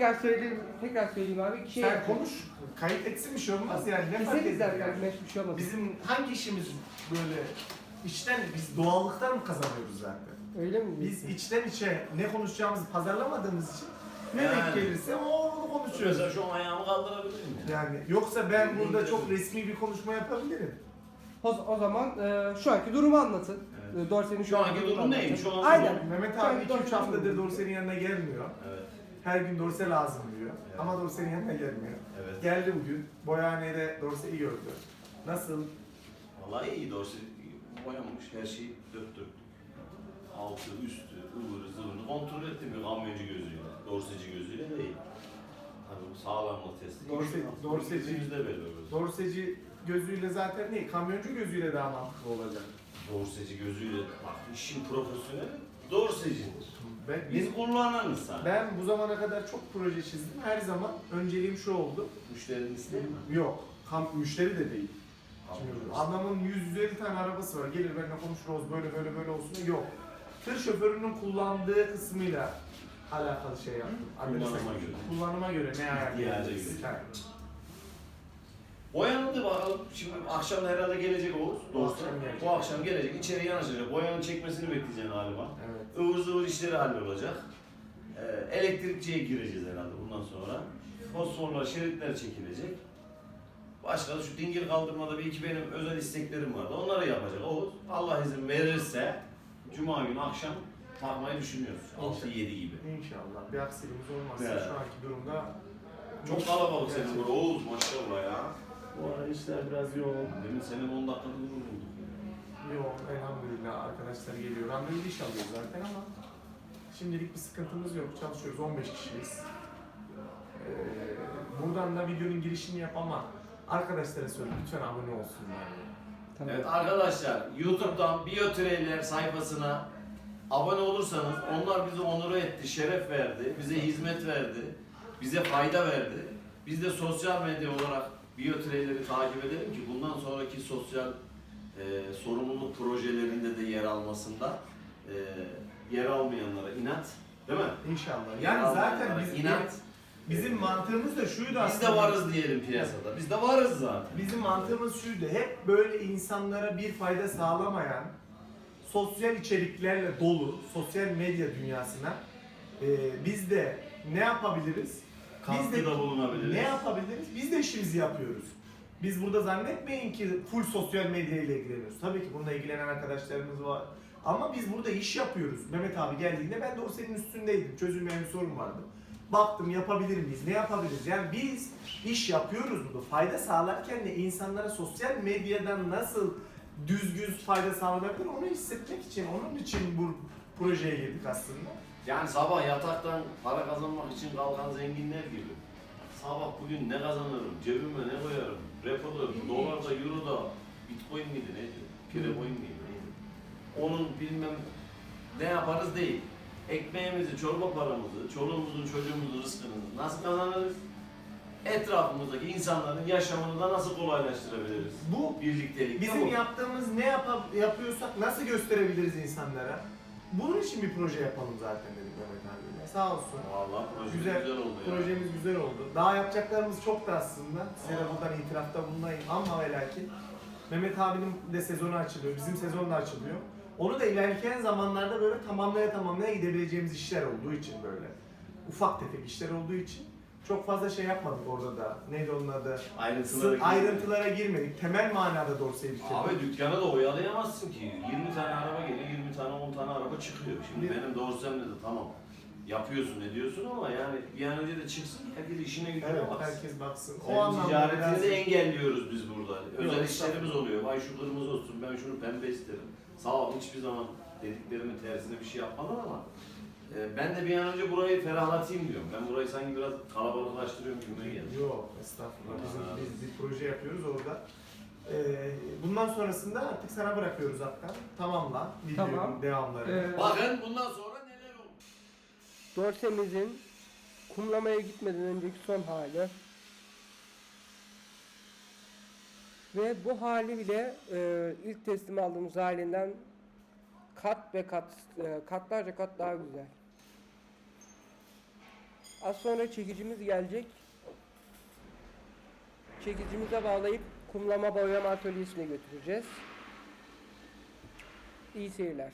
tekrar söyleyeyim, tekrar söyleyeyim abi. Şey Sen konuş. Kayıt etsin bir şey olmaz yani. Ne fark Keseriz eder yani? bir şey olmaz. Bizim hangi işimiz böyle içten biz doğallıktan mı kazanıyoruz zaten? Öyle mi? Biz içten içe ne konuşacağımızı pazarlamadığımız için ne Yani. denk gelirse o onu konuşuyoruz. Mesela şu an ayağımı kaldırabilir miyim? Yani yoksa ben burada çok resmi bir konuşma yapabilirim. O, o zaman e, şu anki durumu anlatın. Evet. E, Dorsen'in Şu anki durumunu durum neyim? anlatın. Şu an Aynen. Mehmet abi anki 2-3 Dorsen'in haftadır durumu. Dorsen'in yanına gelmiyor. Evet. Her gün Dorse lazım diyor. Evet. Ama Dorse'nin yanına gelmiyor. Evet. Geldi bugün. Boyahanede Dorse'yi gördü. Nasıl? Vallahi iyi dorsi boyanmış. Her şeyi dört dörtlük. Altı, üstü, ıvırı, zıvırını kontrol ettim bir kamyoncu gözüyle. Dorseci gözüyle değil. Bu sağlamlık testi. Dorse- dorseci- Yüzde olur. Dorseci gözüyle zaten değil, kamyoncu gözüyle daha mantıklı olacak. Dorseci gözüyle bak işin profesyoneli dorsecidir. Ben, Biz kullananız sadece. ben bu zamana kadar çok proje çizdim. Her zaman önceliğim şu oldu. Müşterinin isteği mi? Yok, kam müşteri de değil. Adamın 150 tane arabası var. Gelir benimle konuşuruz böyle böyle böyle olsun. Yok. Tır şoförünün kullandığı kısmıyla alakalı şey yaptım. Kullanıma göre. Kullanıma göre ne İhtiyaca ayarlayabiliriz? göre. Evet. Boyanıldı bakalım. Şimdi akşam herhalde gelecek Oğuz. Dorse. akşam gelecek. Bu akşam gelecek. İçeri yanaşacak. Boyanın çekmesini bekleyeceksin galiba. Evet. ıvır zıvır işleri hallolacak. Ee, elektrikçiye gireceğiz herhalde bundan sonra. Fosforlar, şeritler çekilecek. Başka da şu dingil kaldırmada bir iki benim özel isteklerim vardı. Onları yapacak Oğuz. Allah izin verirse Cuma günü akşam takmayı düşünüyoruz. 6-7 gibi. İnşallah bir aksiliğimiz olmazsa Evet. şu anki durumda Çok kalabalık senin burada Oğuz maşallah ya. Bu ara işler biraz yoğun. Demin senin 10 dakikada durur bulduk. Yoğun elhamdülillah arkadaşlar geliyor. Randevu iş alıyor zaten ama şimdilik bir sıkıntımız yok. Çalışıyoruz 15 kişiyiz. Ee, buradan da videonun girişini yap ama arkadaşlara söyle lütfen abone olsunlar. Tamam. Evet arkadaşlar YouTube'dan Biyotrailer sayfasına abone olursanız onlar bizi onur etti, şeref verdi, bize hizmet verdi, bize fayda verdi. Biz de sosyal medya olarak Biyotrailer'i takip edelim ki bundan sonraki sosyal e, sorumluluk projelerinde de yer almasında e, yer almayanlara inat, değil mi? İnşallah. Yer Yani zaten biz, inat. bizim mantığımız da şuydu Biz de aslında. varız diyelim piyasada. Biz de varız zaten. Bizim mantığımız şuydu. Hep böyle insanlara bir fayda sağlamayan sosyal içeriklerle dolu sosyal medya dünyasına e, biz de ne yapabiliriz? Biz de Katkıda bulunabiliriz. ne yapabiliriz? Biz de işimizi yapıyoruz. Biz burada zannetmeyin ki full sosyal medya ile ilgileniyoruz. Tabii ki bununla ilgilenen arkadaşlarımız var. Ama biz burada iş yapıyoruz. Mehmet abi geldiğinde ben de o senin üstündeydim. Çözülmeyen bir sorun vardı. Baktım yapabilir miyiz? Ne yapabiliriz? Yani biz iş yapıyoruz burada. Fayda sağlarken de insanlara sosyal medyadan nasıl düzgün fayda sağlanabilir onu hissetmek için, onun için bu projeye girdik aslında. Yani sabah yataktan para kazanmak için kalkan zenginler gibi. Sabah bugün ne kazanırım, cebime ne koyarım, repoda, dolarda, euroda, bitcoin miydi neydi, pirecoin miydi neydi? Onun bilmem ne yaparız değil. Ekmeğimizi, çorba paramızı, çoluğumuzun, çocuğumuzun rızkını nasıl kazanırız? Etrafımızdaki insanların yaşamını da nasıl kolaylaştırabiliriz? Bu Birliktelik. Bizim yaptığımız ne yapa- yapıyorsak nasıl gösterebiliriz insanlara? Bunun için bir proje yapalım zaten dedik Mehmet abiyle. Sağ olsun. Vallahi proje Güzel, güzel, oldu ya. Projemiz güzel oldu. Daha yapacaklarımız çok da aslında. De buradan itirafta bulunayım ama ve lakin Mehmet abinin de sezonu açılıyor. Bizim sezon da açılıyor. Onu da ilerleyen zamanlarda böyle tamamlaya tamamlaya gidebileceğimiz işler olduğu için böyle. Ufak tefek işler olduğu için çok fazla şey yapmadık orada da. Neydi onun adı? Ayrıntılara Sır, girmedik. ayrıntılara girmedik. Temel manada Dorsey'i bitirdik. Abi dükkanı da oyalayamazsın ki. 20 tane araba geliyor, 20 tane 10 tane araba çıkıyor. Şimdi benim doğrusemle de tamam yapıyorsun ediyorsun ama yani bir an önce de çıksın herkes işine gücüne Evet, baksın. herkes baksın. Senin o anlamda ticaretini biraz- de engelliyoruz biz burada. Özel Yok, işlerimiz oluyor. Vay şu kırmızı olsun, ben şunu pembe isterim. Sağ ol, hiçbir zaman dediklerimin tersine bir şey yapmadan ama e, ben de bir an önce burayı ferahlatayım diyorum. Ben burayı sanki biraz kalabalıklaştırıyorum gibi geldi. Yok, estağfurullah. Bizim, Aa. biz bir proje yapıyoruz orada. Ee, bundan sonrasında artık sana bırakıyoruz hatta. Tamamla videonun Tamam. devamları. Ee, Bakın bundan sonra neler olur. Dorsemizin kumlamaya gitmeden önceki son hali. Ve bu hali bile e, ilk teslim aldığımız halinden kat ve kat, e, katlarca kat daha güzel. Az sonra çekicimiz gelecek. Çekicimize bağlayıp kumlama boyama atölyesine götüreceğiz. İyi seyirler.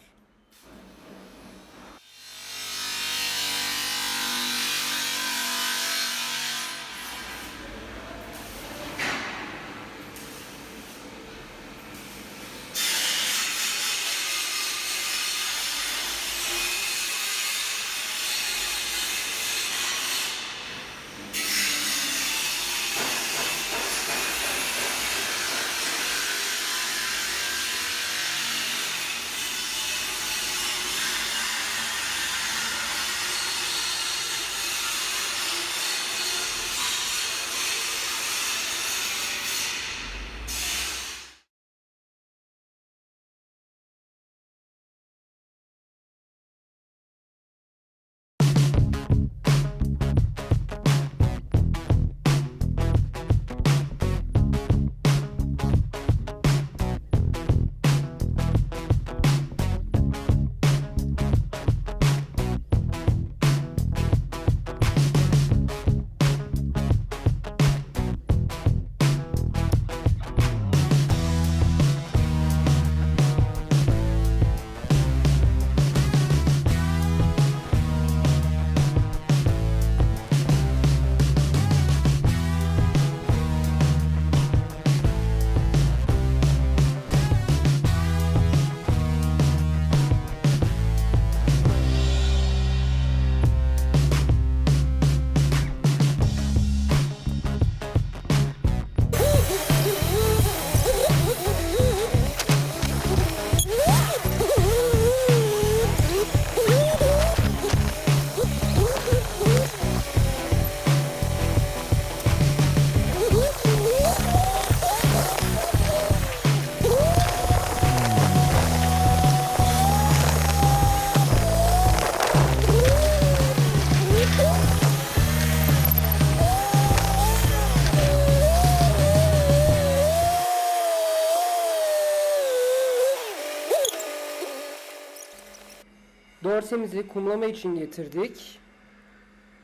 Dorsemizi kumlama için getirdik.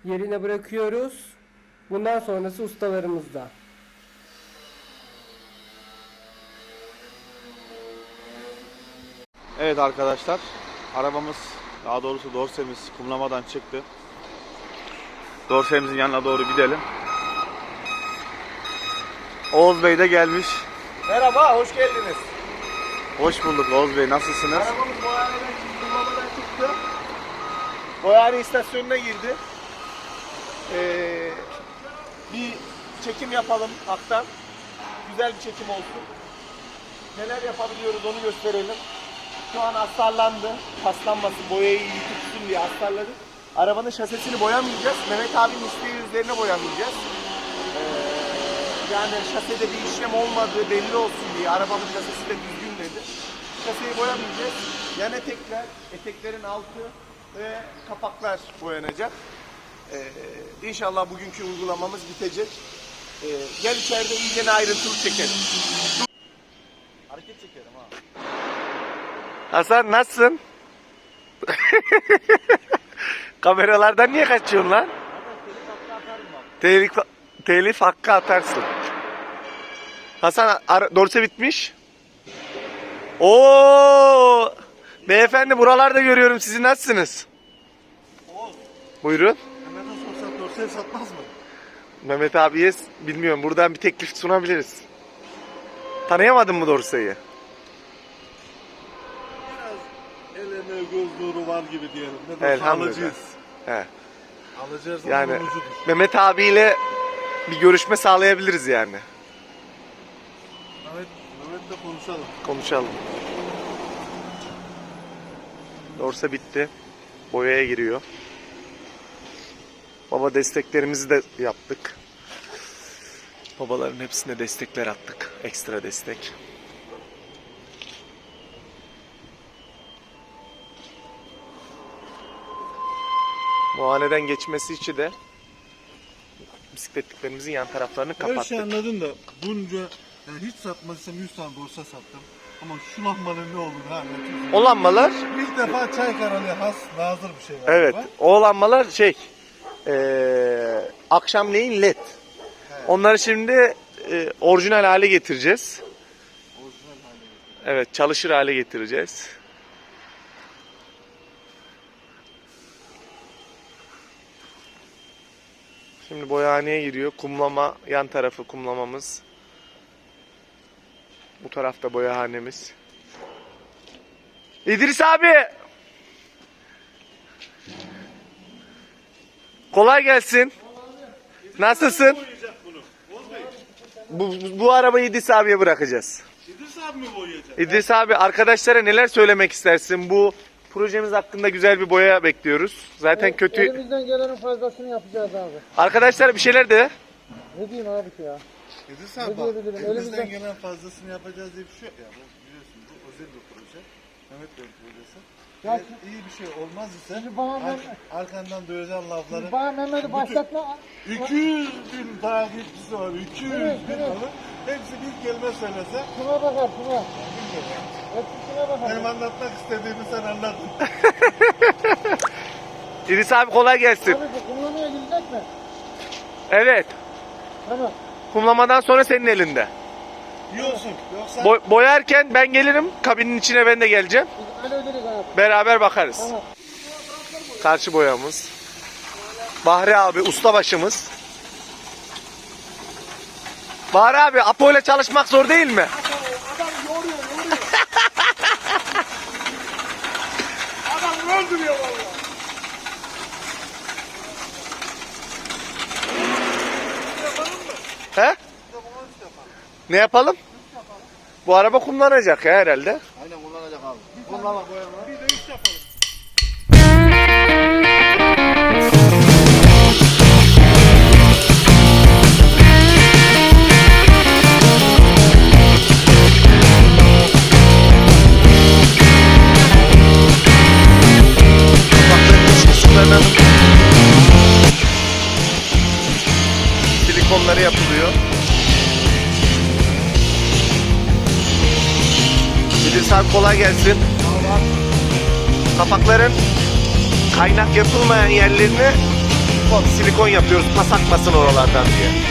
Yerine bırakıyoruz. Bundan sonrası ustalarımızda. Evet arkadaşlar, arabamız, daha doğrusu dorsemiz kumlamadan çıktı. Dorsemizin yanına doğru gidelim. Oğuz Bey de gelmiş. Merhaba, hoş geldiniz. Hoş bulduk Oğuz Bey, nasılsınız? Arabamız çıktı. Boyhane istasyonuna girdi. Ee, bir çekim yapalım haktan. Güzel bir çekim olsun. Neler yapabiliyoruz onu gösterelim. Şu an astarlandı. Paslanmasın, boyayı iyi tutsun diye astarladık. Arabanın şasisini boyamayacağız. Mehmet abinin isteği üzerine boyamayacağız. Ee, yani şasede bir işlem olmadığı belli olsun diye arabamın şasisi de düzgün dedi. Şaseyi boyamayacağız. Yan etekler, eteklerin altı ve kapaklar boyanacak. Ee, inşallah bugünkü uygulamamız bitecek. Ee, gel içeride iyice ayrıntılı çekelim. Hareket çekerim ha. Hasan nasılsın? Kameralardan niye kaçıyorsun lan? Telif, telif hakkı atarsın. Hasan ara, dorse bitmiş. Oo! Beyefendi buralarda görüyorum sizi nasılsınız? Buyurun. Mehmet'e sorsak dorseyi satmaz mı? Mehmet abiye bilmiyorum buradan bir teklif sunabiliriz. Tanıyamadın mı dorseyi? Biraz el emeği göz nuru var gibi diyelim. Ne de alıcıyız. He. Alacağız Yani. Mehmet abiyle bir görüşme sağlayabiliriz yani. Mehmet, Mehmet'le konuşalım. Konuşalım. Dorsa bitti. Boyaya giriyor. Baba desteklerimizi de yaptık. Babaların hepsine destekler attık. Ekstra destek. Muhaneden geçmesi için de bisikletliklerimizin yan taraflarını Her şey kapattık. anladın da bunca yani hiç satmadıysam 100 tane borsa sattım. Ama şu lambanın ne olduğunu. O lambalar İlk defa çay karalı has nazır bir şey var. Evet. O lambalar şey Ee, akşamleyin led. Onları şimdi e, orijinal hale getireceğiz. Orijinal getirdim. Evet çalışır hale getireceğiz. Şimdi boyahaneye giriyor. Kumlama yan tarafı kumlamamız. Bu tarafta boyahanemiz. İdris abi. Kolay gelsin. Nasılsın? Bu, bu arabayı İdris abiye bırakacağız. İdris abi mi boyayacak? İdris abi arkadaşlara neler söylemek istersin? Bu projemiz hakkında güzel bir boya bekliyoruz. Zaten kötü. Elimizden gelenin fazlasını yapacağız abi. Arkadaşlar bir şeyler de. Ne diyeyim abi ki ya? Abi bak. Elimizden Elimizden- gelen fazlasını yapacağız diye bir şey yok ya. Bu biliyorsun bu özel bir proje. Mehmet Bey'in projesi. Ya Eğer iyi bir şey olmaz ise Şimdi bana ar- ben- arkandan duyacağın lafları. Bana Mehmet'i başlatma. 200 bin takipçisi var. 200 Evet, bin evet. Hepsi bir kelime söylese. Şuna bakar şuna. bilmiyorum. Hepsi şuna bakar. Benim anlatmak istediğimi sen anladın. İdris abi kolay gelsin. Abi bu kullanmaya gidecek mi? Evet. Tamam. Kumlamadan sonra senin elinde. Yiyorsun. Yoksa Boy- boyarken ben gelirim. Kabinin içine ben de geleceğim. Abi. Beraber bakarız. Tamam. Karşı boyamız. Bahri abi ustabaşımız. Bahri abi Apo ile çalışmak zor değil mi? Ne yapalım? Bu araba kumlanacak ya herhalde. Aynen kullanacak abi. Kullanma boyama. Kolay gelsin. Kapakların kaynak yapılmayan yerlerini silikon yapıyoruz pas akmasın oralardan diye.